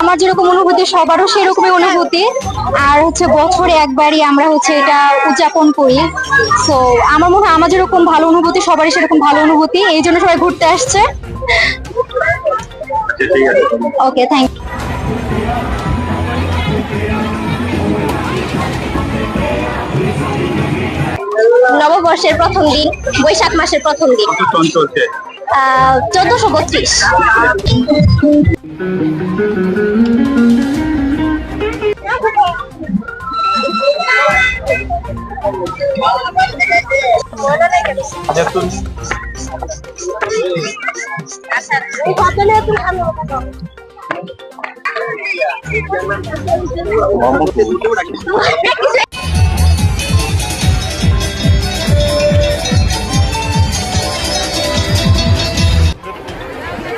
আমার যেরকম অনুভূতি সবারও সেরকমই অনুভূতি। আর হচ্ছে বছরে একবারই আমরা হচ্ছে এটা উদযাপন করি। সো আমার মনে হয় আমার যেরকম ভালো অনুভূতি সবারই সেরকম ভালো অনুভূতি। এই জন্য সবাই ঘুরতে আসছে। ওকে থ্যাংক নববর্ষের প্রথম দিন বৈশাখ মাসের প্রথম দিন। কত চোদ্দশো বত্রিশ।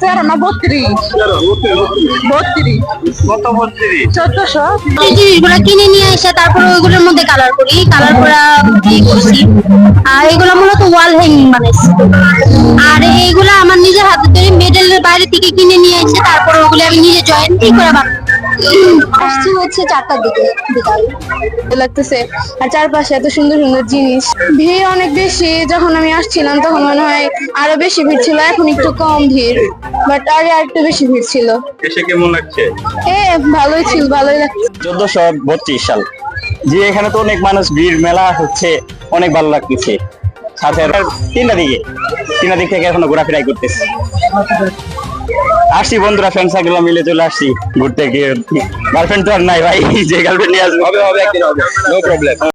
তেরো না বত্রিশ? বত্রিশ চোদ্দশো? এই জিনিসগুলো কিনে নিয়ে এসে তারপর ওইগুলোর মধ্যে কালার করি। কালার করা করছি। আর এগুলো মূলত ওয়াল হ্যাঙ্গিং বানাইছি। আর এইগুলো আমার নিজের হাতে তৈরি মেডেলের বাইরে থেকে কিনে নিয়ে এসে তারপর ওগুলো আমি নিজে জয়েন্টই করে বানাই। আসছি হচ্ছে চারটার দিকে বিকাল। লাগতেছে। আর চারপাশে এত সুন্দর সুন্দর জিনিস। ভিড় অনেক বেশি। যখন আমি আসছিলাম তখন মনে হয় আরও বেশি ভিড় ছিল। এখন একটু কম ভিড় বাট আগে আর একটু বেশি ভিড় ছিল। এসে কেমন লাগছে? এ ভালোই ছিল ভালোই লাগছে। চোদ্দশো বত্রিশ সাল। যে এখানে তো অনেক মানুষ ভিড় মেলা হচ্ছে অনেক ভালো লাগতেছে। সাথে তিনটা দিকে তিনটা দিক থেকে এখনও ঘোরাফেরাই করতেছি। আসছি বন্ধুরা ফ্রেন্ড সার্কেল মিলে চলে আসছি ঘুরতে গিয়ে। গার্লফ্রেন্ড তো আর নাই ভাই, যে গার্লফ্রেন্ড নিয়ে আসব। হবে হবে, একদিন হবে। No problem